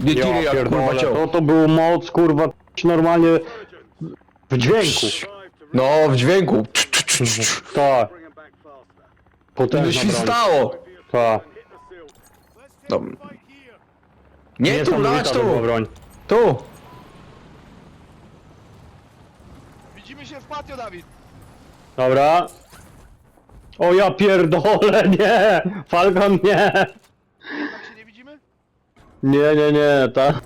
Nie Ja kiry jak kurwa pierdolę, ciął. to to był moc, kurwa, normalnie w dźwięku. No, w dźwięku. Tak, potężna Coś się broń. stało. Tak, No. Nie tu, niesamowita dawać to była tu. broń. Tu. Widzimy się w patio, Dawid! Dobra. O ja pierdolę, nie! Falcon nie! Tak się nie widzimy? Nie, nie, nie, ta.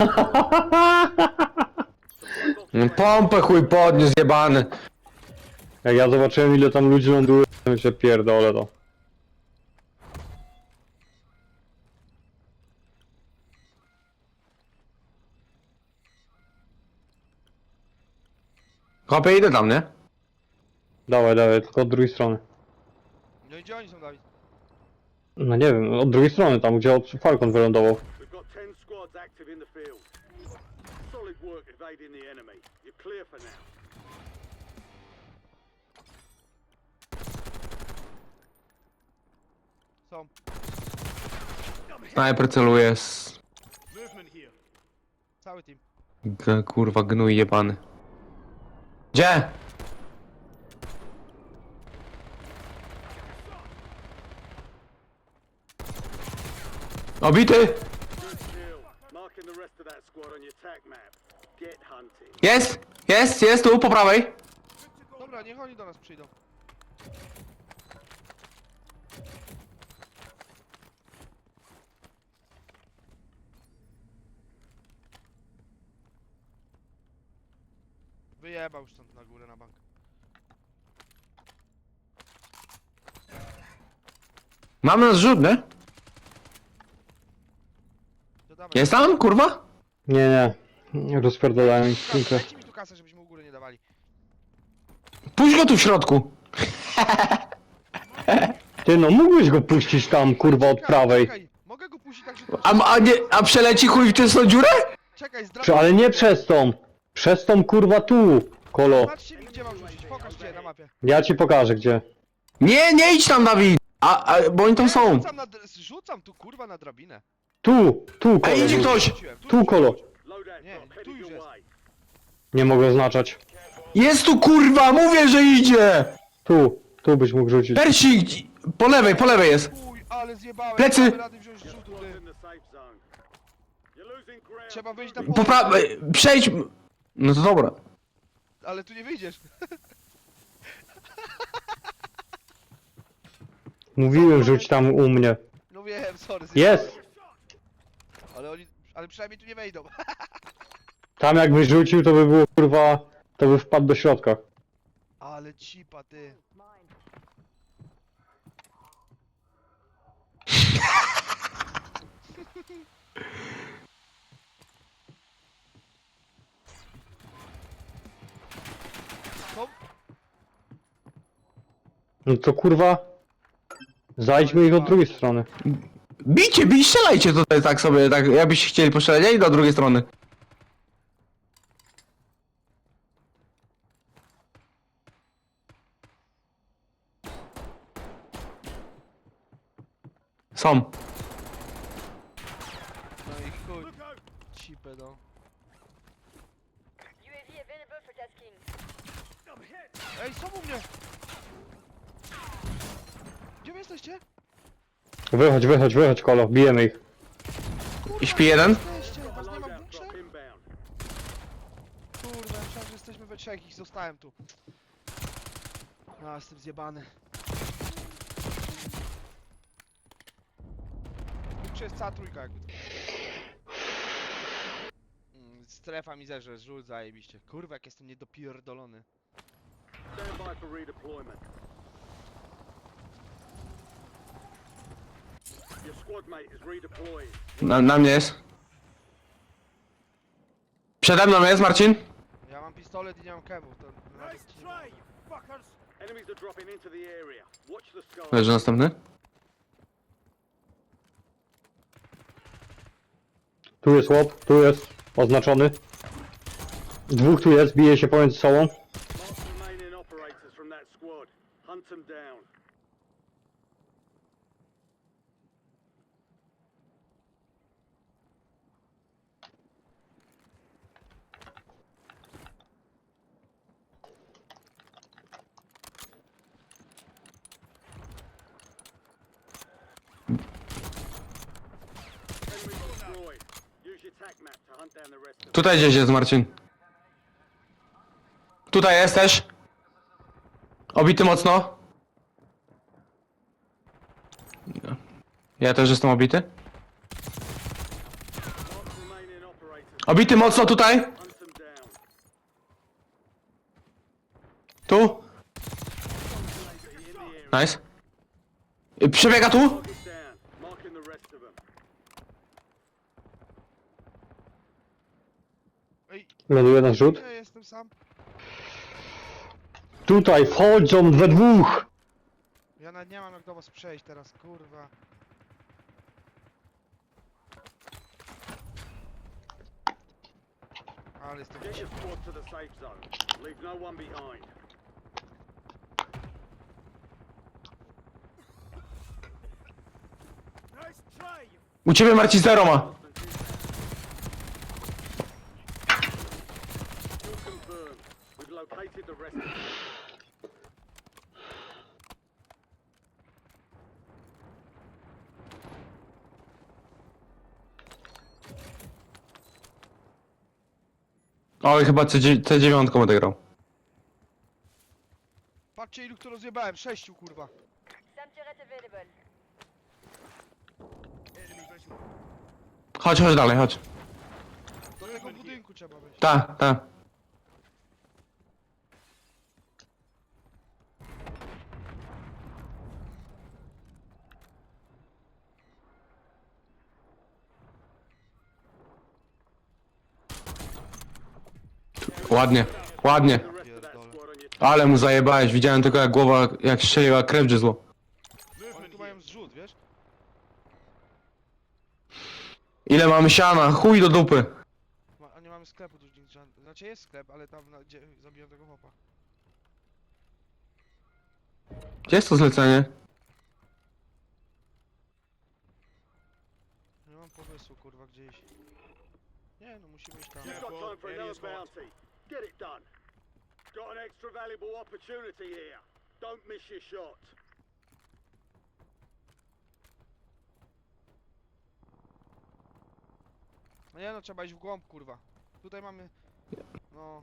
Pompę chuj podniósł, jebany. Jak ja zobaczyłem ile tam ludzi ląduje, to się pierdolę to. Chłopie, idę tam, nie? Dawaj, dawaj, tylko od drugiej strony. No i gdzie oni są, Dawid? No nie wiem, od drugiej strony, tam gdzie Falcon wylądował. We've got 10 squads active in the field. Solid work evading the enemy. You're clear for now. Są. Celuje z... Cały team. G kurwa gnój jebany. Gdzie? Obity! Marking the rest of that squad on your map. Get hunting. Jest! Jest, jest, tu, po prawej. Dobra, niech oni do nas przyjdą. Wyjebał już stąd na górę na bank. Mamy nas rzut, nie? Jest tam, kurwa? Nie, nie. Kasę, skrzynkę. Dajcie mi tu kasę, żebyśmy u góry nie dawali. Puść go tu w środku. Ty no, mógłbyś go puścić tam, kurwa, od Czekaj, prawej. Czekaj, mogę go puścić tak, że. A, a, nie, a przeleci chuj w tę tą dziurę? Czekaj, Prze- zdradzę. Ale nie przez tą. Przez tą, kurwa, tu, kolo. Patrzcie mi, gdzie mam rzucić. Pokaż gdzie na mapie. Ja ci pokażę, gdzie. Nie, nie idź tam, Dawid! A, a bo oni tam są. Rzucam, na, dr- rzucam tu kurwa na drabinę. Tu, tu, kolo. Ej, idzie ktoś! Tu, kolo. Nie, tu już jest. Nie mogę oznaczać. Jest tu, kurwa, mówię, że idzie! Tu, tu byś mógł rzucić. Persik! Po lewej, po lewej jest. Uj, ale zjebałem. Plecy! Nie rady wziąć rzutu, ty. Trzeba wyjść na Po pole, prawej, przejdź. No to dobra. ale tu nie wyjdziesz. Mówiłem, rzuć tam u mnie. No wiem, sorry. Jest! Ale oni, ale przynajmniej tu nie wejdą. Tam jakbyś rzucił, to by było, kurwa, to by wpadł do środka. Ale cipa, ty. No to kurwa... Zajdźmy ich od drugiej strony. Bijcie, bij, strzelajcie tutaj tak sobie, tak jakbyście chcieli postrzelać, ja idę do drugiej strony. Są. No i chuj. Cipę, no. UAV available for tasking. Ej, są u mnie! Gdzie wy jesteście? Wychodź, wychodź, wychodź, kolo. Bijemy ich. I śpi jeden? Jesteście, was nie ma w bunkrze? myślałem, że jesteśmy we trzech i zostałem tu. A, jestem zjebany. Bunkrze jest cała trójka jakby. Mm, Strefa mi zerze, żul zajebiście. Kurwa, jak jestem niedopierdolony. Stand by for redeployment. Your squad mate is redeploying. Na, na mnie jest. Przede mną jest, Marcin? Ja mam pistolet i nie mam kewów, to. Leży następny. Tu jest łop, tu jest. Oznaczony. Dwóch tu jest, bije się pomiędzy sobą. Mark the remaining operators from that squad. Hunt them down. attack map to hunt down the rest of them. Tutaj gdzieś jest Marcin. Tutaj jesteś. Obity mocno. Ja też jestem obity. Obity mocno tutaj. Tu. Nice. Przebiega tu. Target down. Marking the rest of them. Ląduje na zrzut. nie jestem sam. Tutaj wchodzą we dwóch! Ja nawet nie mam jak do was przejść teraz, kurwa. Ale jestem Get your squad to the safe zone. Leave no one behind. U ciebie Marcin zero ma. Still confirmed. We've located the rest of them. Oj, chyba C9 C9 będę grał. Patrzcie ilu kto rozjebałem, sześciu kurwa. Chodź, chodź dalej, chodź. Do tego budynku trzeba wejść. Ta, ta. Ładnie, ładnie. The rest of that Pierdolę. squad on your Ale mu zajebałeś, widziałem tylko jak głowa, jak strzeliła krew. Oni tu mają zrzut, wiesz? Ile mamy siana? Chuj do dupy. Ma, a nie mamy sklepu tu. Znaczy jest sklep, ale tam na, gdzie zabiłem tego chłopa. Gdzie jest to zlecenie? Nie mam pomysłu kurwa gdzieś. Nie no musimy iść tam. You've got time for another bounty. Get it done. Got an extra valuable opportunity here. Don't miss your shot. No nie no trzeba iść w głąb kurwa. Tutaj mamy... No,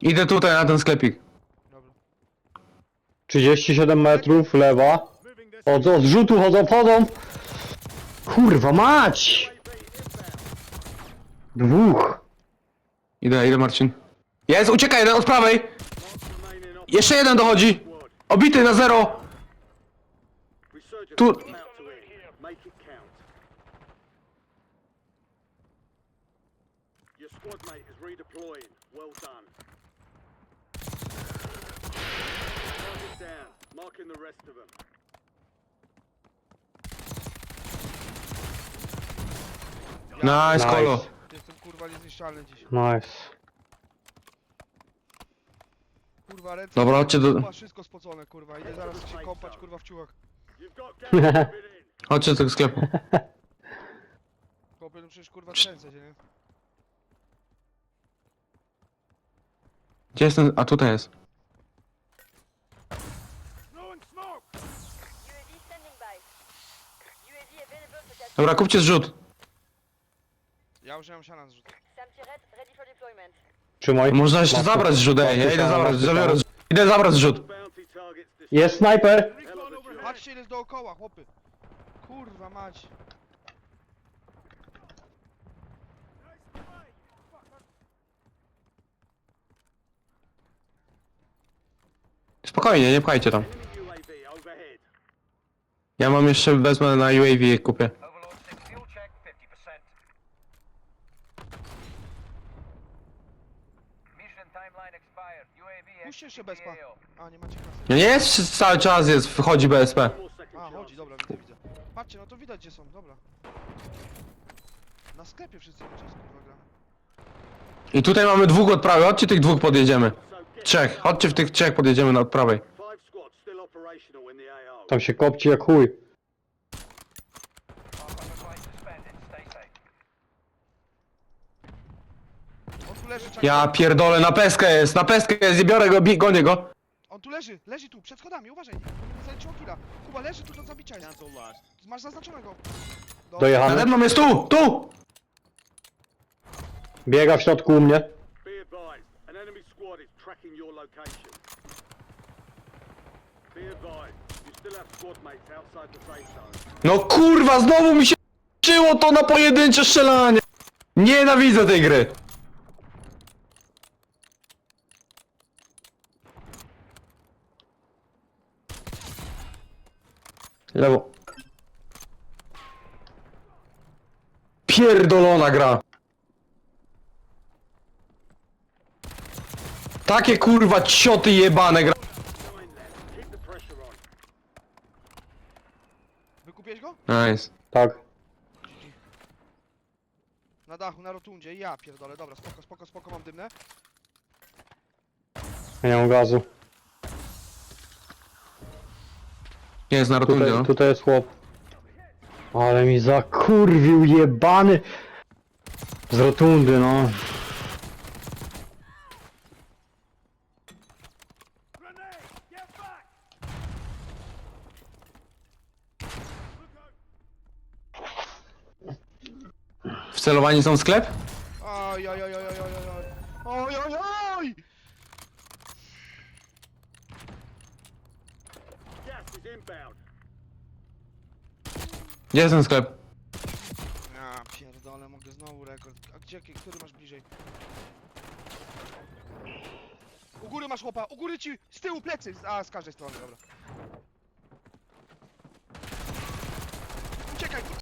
Idę tutaj na ten sklepik. dobra. 37 metrów, lewa. Moving this O, co, z rzutu chodzą, wchodzą! Kurwa mać! Dwóch! Idę, idę Marcin. Jest, ucieka jeden od prawej! Jeszcze jeden dochodzi! Obity na zero! Tu-. Nice, Nice. kolo. Jestem kurwa niezniszczalny dziś. Nice. Kurwa ręce... Dobra, chodźcie do- Kurwa, wszystko spocone kurwa. Idę zaraz się kąpać kurwa w ciuchach. Chodźcie do tego sklepu. Kopię no przecież kurwa trzęsę się, nie? Gdzie jest ten? A tutaj jest. Throwing smoke. UAV standing by. UAV available for that. Dobra, kupcie zrzut. Ja użyłem siana zrzut. Some turret ready for deployment. Trzymaj. Można jeszcze Masz tu- zabrać zrzut, ej, ja idę zabrać, zabiorę zrzut. Idę zabrać zrzut. Jest snajper! Patrzcie ile jest dookoła, chłopy. Kurwa mać. Spokojnie, nie pchajcie tam. Ja mam jeszcze, wezmę na UAV i kupię. Jeszcze. AO. A, nie macie kasy. No nie jest cały czas, jest, wchodzi BSP. A, chodzi, dobra, widzę, widzę. Patrzcie, no to widać gdzie są, dobra. Na sklepie wszyscy cały czas kurwa. I tutaj mamy dwóch od prawej, chodźcie tych dwóch podjedziemy. Trzech, chodźcie w tych trzech podjedziemy na od prawej. Tam się kopci jak chuj. Hostile flight suspended. Stay safe. On tu leży, czekaj. Ja pierdolę, na peskę jest, na peskę jest, nie biorę go, bi- gonię go. On tu leży, leży tu, przed schodami, uważaj. Zaliczyło killa. Kuba, leży tu do zabicia jest. Masz zaznaczonego. Dobra. Nade Dojechany. mną jest tu, tu! Biega w środku u mnie. Be advised, an enemy squad is tracking your location. Be advised, you still have squad mates outside the safe zone. No kurwa, znowu mi się czyło to na pojedyncze strzelanie! Nienawidzę tej gry! Lewo. Pierdolona gra! Takie kurwa cioty jebane gra. Wykupiłeś go? Nice. Tak. Na dachu, na rotundzie. Ja pierdolę, dobra, spoko, spoko, spoko, mam dymne. Ja nie mam gazu. Nie, jest na rotundzie. Tutaj, no. tutaj jest chłop. Ale mi zakurwił jebany! Z rotundy, no. Wcelowani są w sklep? Oj, oj, oj, oj, oj, oj, oj. Oj, oj, oj. Gdzie jest ten sklep? Ja pierdolę, mogę znowu rekord. A gdzie, który masz bliżej? U góry masz chłopa, u góry ci, z tyłu plecy, a z każdej strony, dobra.